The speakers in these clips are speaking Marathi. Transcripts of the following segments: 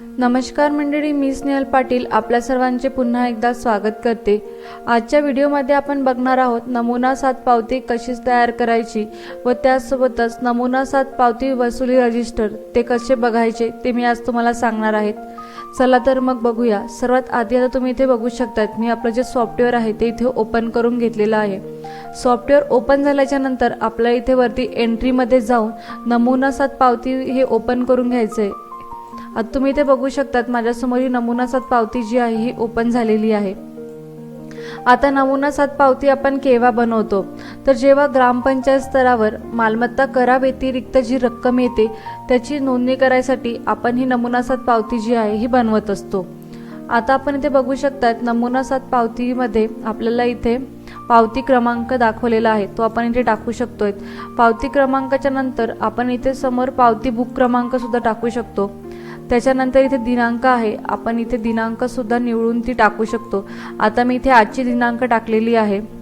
नमस्कार मंडळी मी स्नेहल पाटील आपल्या सर्वांचे पुन्हा एकदा स्वागत करते. आजच्या व्हिडिओमध्ये आपण बघणार आहोत नमुना सात पावती कशी तयार करायची व त्यासोबतच नमुना सात पावती वसुली रजिस्टर ते कसे बघायचे ते मी आज तुम्हाला सांगणार आहेत. चला तर मग बघूया. सर्वात आधी आता तुम्ही इथे बघू शकतात मी आपलं जे सॉफ्टवेअर आहे ते इथे ओपन करून घेतलेलं आहे. सॉफ्टवेअर ओपन झाल्याच्यानंतर आपल्या इथे वरती एंट्रीमध्ये जाऊन नमुना सात पावती हे ओपन करून घ्यायचं आहे आता तुम्ही इथे बघू शकतात माझ्यासमोर ही नमुना सात पावती जी आहे ही ओपन झालेली आहे. आता नमुना सात पावती आपण केव्हा बनवतो? तर जेव्हा ग्रामपंचायत स्तरावर मालमत्ता करा व्यतिरिक्त जी रक्कम येते त्याची नोंदणी करायसाठी आपण ही नमुना सात पावती जी आहे ही बनवत असतो. आता आपण इथे बघू शकतात नमुना सात पावतीमध्ये आपल्याला इथे पावती क्रमांक दाखवलेला आहे तो आपण इथे टाकू शकतोय. पावती क्रमांकाच्या नंतर आपण इथे समोर पावती बुक क्रमांक सुद्धा टाकू शकतो. त्याच्यानंतर इथे दिनांक आहे. आपण इथे दिनांक सुद्धा निवडून ती टाकू शकतो. आता मी इथे आजची दिनांक टाकलेली आहे.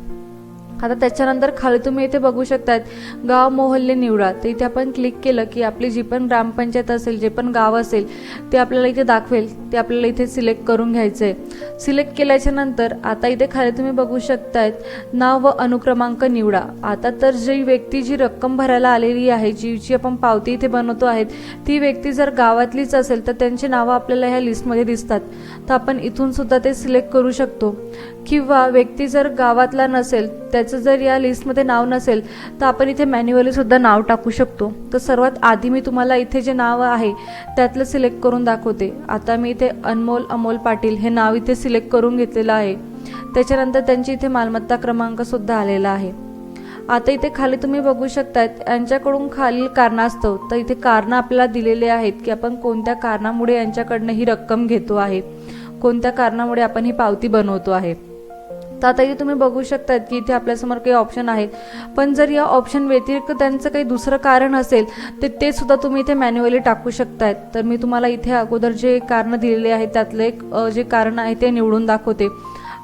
आता त्याच्यानंतर खाली तुम्ही इथे बघू शकतात गाव मोहल्ले निवडा. तर इथे आपण क्लिक केलं की आपली जी पण ग्रामपंचायत असेल जे पण गाव असेल ते आपल्याला इथे दाखवेल. ते आपल्याला इथे सिलेक्ट करून घ्यायचं आहे सिलेक्ट केल्याच्यानंतर आता इथे खाली तुम्ही बघू शकतायत नाव व अनुक्रमांक निवडा. आता तर जी व्यक्ती जी रक्कम भरायला आलेली आहे जी जी आपण पावती इथे बनवतो आहेत ती व्यक्ती जर गावातलीच असेल तर त्यांची नावं आपल्याला ह्या लिस्टमध्ये दिसतात. तर आपण इथून सुद्धा ते सिलेक्ट करू शकतो. किंवा व्यक्ती जर गावातला नसेल त्याचं जर या लिस्टमध्ये नाव नसेल तर आपण इथे मॅन्युअली सुद्धा नाव टाकू शकतो. तर सर्वात आधी मी तुम्हाला इथे जे नाव आहे त्यातलं सिलेक्ट करून दाखवते. आता मी इथे अनमोल अमोल पाटील हे नाव इथे सिलेक्ट करून घेतलेलं आहे. त्याच्यानंतर त्यांची इथे मालमत्ता क्रमांक सुद्धा आलेला आहे. आता इथे खाली तुम्ही बघू शकतात यांच्याकडून खालील कारणास्तव तर इथे कारणं आपल्याला दिलेले आहेत की आपण कोणत्या कारणामुळे यांच्याकडनं ही रक्कम घेतो आहे. कोणत्या कारणामुळे आपण ही पावती बनवतो आहे. तर आता इथे तुम्ही बघू शकतात की इथे आपल्यासमोर काही ऑप्शन आहेत. पण जर या ऑप्शन व्यतिरिक्त त्यांचं काही दुसरं कारण असेल तर ते सुद्धा तुम्ही इथे मॅन्युअली टाकू शकतायत. तर मी तुम्हाला इथे अगोदर जे कारण दिलेले आहेत त्यातलं एक जे कारण आहे ते निवडून दाखवते.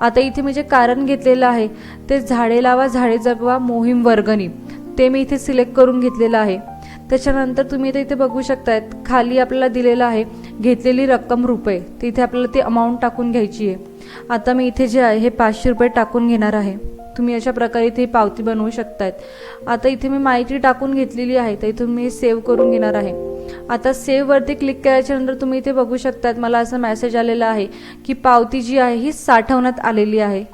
आता इथे मी जे कारण घेतलेलं आहे ते झाडे लावा झाडे जगवा मोहीम वर्गणी. ते मी इथे सिलेक्ट करून घेतलेलं आहे. त्याच्यानंतर तुम्ही इथे इथे बघू शकतायत खाली आपल्याला दिलेलं आहे घेतलेली रक्कम रुपये. तिथे आपल्याला ती अमाऊंट टाकून घ्यायची आहे. आता मी इथे जे आहे हे पाचशे रुपये टाकून घेणार आहे. तुम्ही अशा प्रकारे इथे पावती बनवू शकतात आता इथे मी माहिती टाकून घेतलेली आहे तर इथून मी सेव्ह करून घेणार आहे. आता सेव्ह वरती क्लिक केल्याच्यानंतर तुम्ही इथे बघू शकतात मला असं मेसेज आलेला आहे की पावती जी आहे ही साठवण्यात आलेली आहे.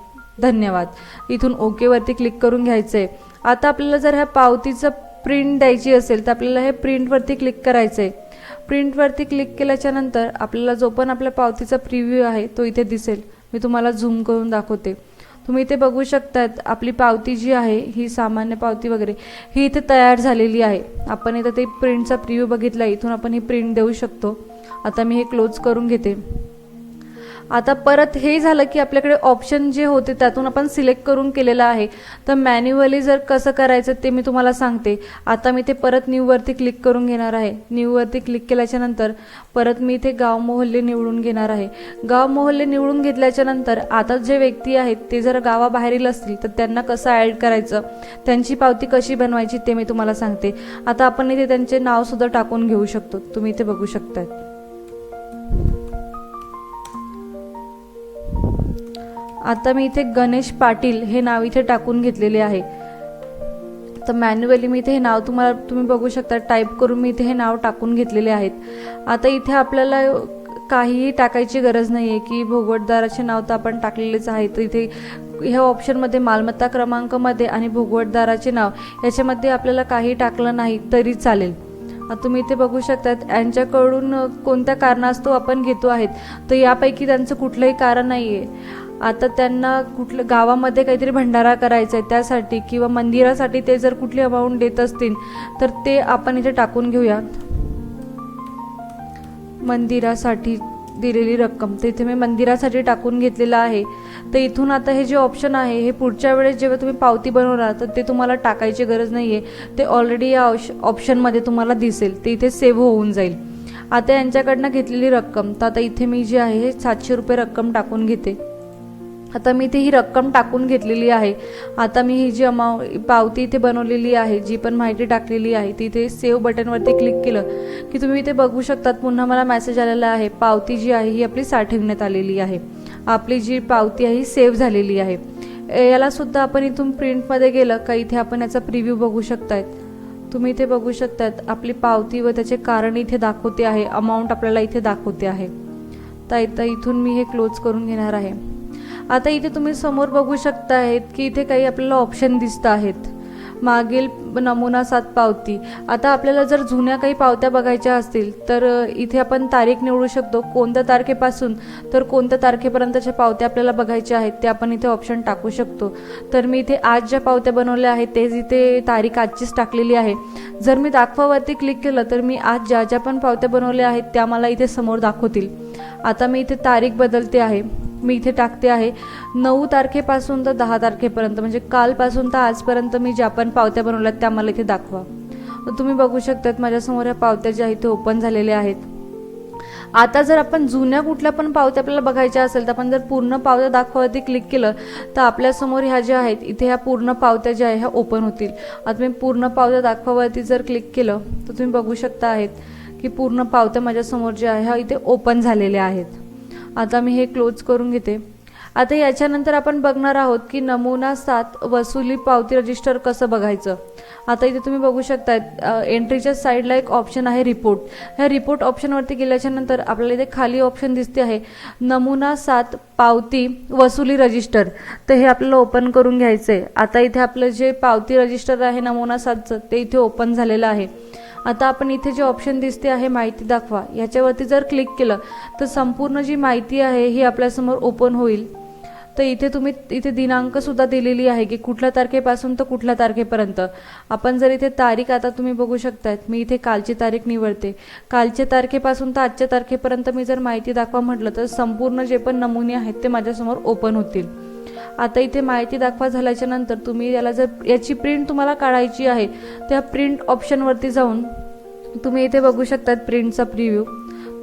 धन्यवाद. इथून ओके वरती क्लिक करून घ्यायचं आहे आता आपल्याला जर ह्या पावतीचं प्रिंट द्यायची असेल तर आपल्याला हे प्रिंटवरती क्लिक करायचं आहे प्रिंटवरती क्लिक केल्याच्यानंतर आपल्याला जो पण आपल्या पावतीचा प्रिव्ह्यू आहे तो इथे दिसेल. मी तुम्हाला झूम करून दाखवते. तुम्ही इथे बघू शकतात आपली पावती जी आहे ही सामान्य पावती वगैरे ही इथे तयार झालेली आहे. आपण इथं ते प्रिंटचा प्रिव्ह्यू बघितला इथून आपण ही प्रिंट देऊ शकतो. आता मी हे क्लोज करून घेते. आता परत हे झालं की आपल्याकडे ऑप्शन जे होते त्यातून आपण सिलेक्ट करून केलेलं आहे. तर मॅन्युअली जर कसं करायचं ते मी तुम्हाला सांगते. आता मी ते परत न्यूवरती क्लिक करून घेणार आहे. न्यूवरती क्लिक केल्याच्यानंतर परत मी इथे गाव मोहल्ले निवडून घेणार आहे. गाव मोहल्ले निवडून घेतल्याच्या नंतर आता जे व्यक्ती आहेत ते जर गावाबाहेरील असतील तर त्यांना कसं ॲड करायचं? त्यांची पावती कशी बनवायची ते मी तुम्हाला सांगते. आता आपण इथे त्यांचे नावसुद्धा टाकून घेऊ शकतो. तुम्ही इथे बघू शकता आता मी इथे गणेश पाटील हे नाव इथे टाकून घेतलेले आहे. तर मॅन्युअली मी इथे हे नाव तुम्हाला तुम्ही बघू शकता टाईप करून मी इथे हे नाव टाकून घेतलेले आहेत. आता इथे आपल्याला काहीही टाकायची गरज नाही आहे की भोगवटदाराचे नाव तर आपण टाकलेलेच आहे. तर इथे ह्या ऑप्शनमध्ये मालमत्ता क्रमांकमध्ये आणि भोगवटदाराचे नाव याच्यामध्ये आपल्याला काही टाकलं नाही तरी चालेल. तुम्ही इथे बघू शकतात यांच्याकडून कोणत्या कारणास्तव आपण घेतो आहेत तर यापैकी त्यांचं कुठलंही कारण नाही आहे आता त्यांना कुठलं गावामध्ये काहीतरी भंडारा करायचा आहे त्यासाठी किंवा मंदिरासाठी ते जर कुठली अमाऊंट देत असतील तर ते आपण इथे टाकून घेऊयात मंदिरासाठी दिलेली रक्कम. तर इथे मी मंदिरासाठी टाकून घेतलेलं आहे. तर इथून आता हे जे ऑप्शन आहे हे पुढच्या वेळेस जेव्हा तुम्ही पावती बनवणार तर ते तुम्हाला टाकायची गरज नाही आहे ते ऑलरेडी या ऑप्शनमध्ये तुम्हाला दिसेल. ते इथे सेव्ह होऊन जाईल. आता यांच्याकडनं घेतलेली रक्कम. तर आता इथे मी जी आहे हे सातशे रुपये रक्कम टाकून घेते. आता मी इथे ही रक्कम टाकून घेतलेली आहे. आता मी ही जी अमाऊ पावती इथे बनवलेली आहे जी पण माहिती टाकलेली आहे तिथे सेव्ह बटनवरती क्लिक केलं की तुम्ही इथे बघू शकतात पुन्हा मला मेसेज आलेला आहे पावती जी आहे ही आपली साठवण्यात आलेली आहे. आपली जी पावती आहे ही सेव्ह झालेली आहे. ए, याला सुद्धा आपण इथून प्रिंटमध्ये गेलं का इथे आपण याचा प्रिव्ह्यू बघू शकतायत तुम्ही इथे बघू शकतात आपली पावती व त्याचे कारण इथे दाखवते आहे अमाऊंट आपल्याला इथे दाखवते आहे. तर इथं इथून मी हे क्लोज करून घेणार आहे. आता इथे तुम्ही समोर बघू शकता आहेत की इथे काही आपल्याला ऑप्शन दिसत आहेत. मागील नमुना सात पावती. आता आपल्याला जर जुन्या काही पावत्या बघायच्या असतील तर इथे आपण तारीख निवडू शकतो. कोणत्या तारखेपासून? तर कोणत्या तारखेपर्यंतच्या पावत्या आपल्याला बघायच्या आहेत ते आपण इथे ऑप्शन टाकू शकतो. तर मी इथे आज ज्या पावत्या बनवल्या आहेत तेच इथे तारीख आजचीच टाकलेली आहे. जर मी दाखवावरती क्लिक केलं तर मी आज ज्या ज्या पण पावत्या बनवल्या आहेत त्या मला इथे समोर दाखवतील. आता मी इथे तारीख बदलते आहे. मी इथे टाकते आहे. नऊ तारखेपासून तर दहा तारखेपर्यंत म्हणजे कालपासून तर आजपर्यंत मी ज्या पण पावत्या बनवल्यात त्या मला इथे दाखवा. तुम्ही बघू शकतात माझ्यासमोर ह्या पावत्या ज्या आहेत ते ओपन झालेल्या आहेत. आता जर आपण जुन्या कुठल्या पण पावत्या आपल्याला बघायच्या असेल तर आपण जर पूर्ण पावत्या दाखवावरती क्लिक केलं तर आपल्यासमोर ह्या ज्या आहेत इथे ह्या पूर्ण पावत्या ज्या आहे ह्या ओपन होतील. आता मी पूर्ण पावत्या दाखवावरती जर क्लिक केलं तर तुम्ही बघू शकता आहेत की पूर्ण पावत्या माझ्यासमोर ज्या आहे ह्या इथे ओपन झालेल्या आहेत. आता मी हे क्लोज करून घेते. आता याच्यानंतर आपण बघणार आहोत की नमुना सात वसुली पावती रजिस्टर कसं बघायचं. आता इथे तुम्ही बघू शकता एंट्रीच्या साईडला एक ऑप्शन आहे रिपोर्ट ह्या रिपोर्ट ऑप्शनवरती गेल्याच्यानंतर आपल्याला इथे खाली ऑप्शन दिसते आहे नमुना सात पावती वसुली रजिस्टर तर हे आपल्याला ओपन करून घ्यायचं आहे आता इथे आपलं जे पावती रजिस्टर आहे नमुना सातचं ते इथे ओपन झालेलं आहे. आता आपण इथे जे ऑप्शन दिसते आहे माहिती दाखवा. याच्यावरती जर क्लिक केलं तर संपूर्ण जी माहिती आहे ही आपल्यासमोर ओपन होईल. तर इथे तुम्ही इथे दिनांक सुद्धा दिलेली आहे की कुठल्या तारखेपासून तर कुठल्या तारखेपर्यंत. आपण जर इथे तारीख आता तुम्ही बघू शकतात मी इथे कालची तारीख निवडते. कालच्या तारखेपासून तर आजच्या तारखेपर्यंत मी जर माहिती दाखवा म्हटलं तर संपूर्ण जे पण नमुने आहेत ते माझ्यासमोर ओपन होतील. आता इथे माहिती दाखवा झाल्याच्यानंतर तुम्ही याला जर याची प्रिंट तुम्हाला काढायची आहे त्या प्रिंट ऑप्शनवरती जाऊन तुम्ही इथे बघू शकतात प्रिंटचा प्रिव्ह्यू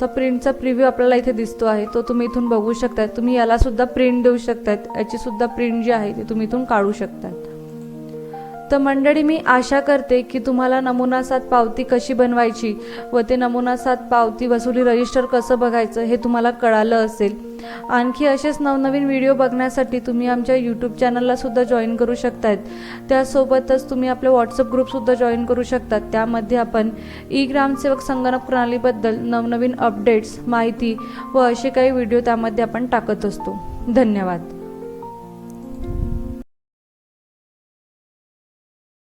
तर प्रिंटचा प्रिव्ह्यू आपल्याला इथे दिसतो आहे. तो तुम्ही इथून बघू शकतात. तुम्ही याला सुद्धा प्रिंट देऊ शकतात. याची सुद्धा प्रिंट जी आहे ती तुम्ही इथून काढू शकतात. तर मंडळी मी आशा करते की तुम्हाला नमुना सात पावती कशी बनवायची व ते नमुना सात पावती वसुली रजिस्टर कसं बघायचं हे तुम्हाला कळालं असेल. आणखी असेच नवनवीन व्हिडिओ बघण्यासाठी तुम्ही आमच्या यूट्यूब चॅनलला सुद्धा जॉईन करू शकतात त्यासोबतच तुम्ही आपले व्हॉट्सअप ग्रुपसुद्धा जॉईन करू शकतात. त्यामध्ये आपण ई ग्रामसेवक संगणक प्रणालीबद्दल नवनवीन अपडेट्स माहिती व असे काही व्हिडिओ त्यामध्ये आपण टाकत असतो. धन्यवाद.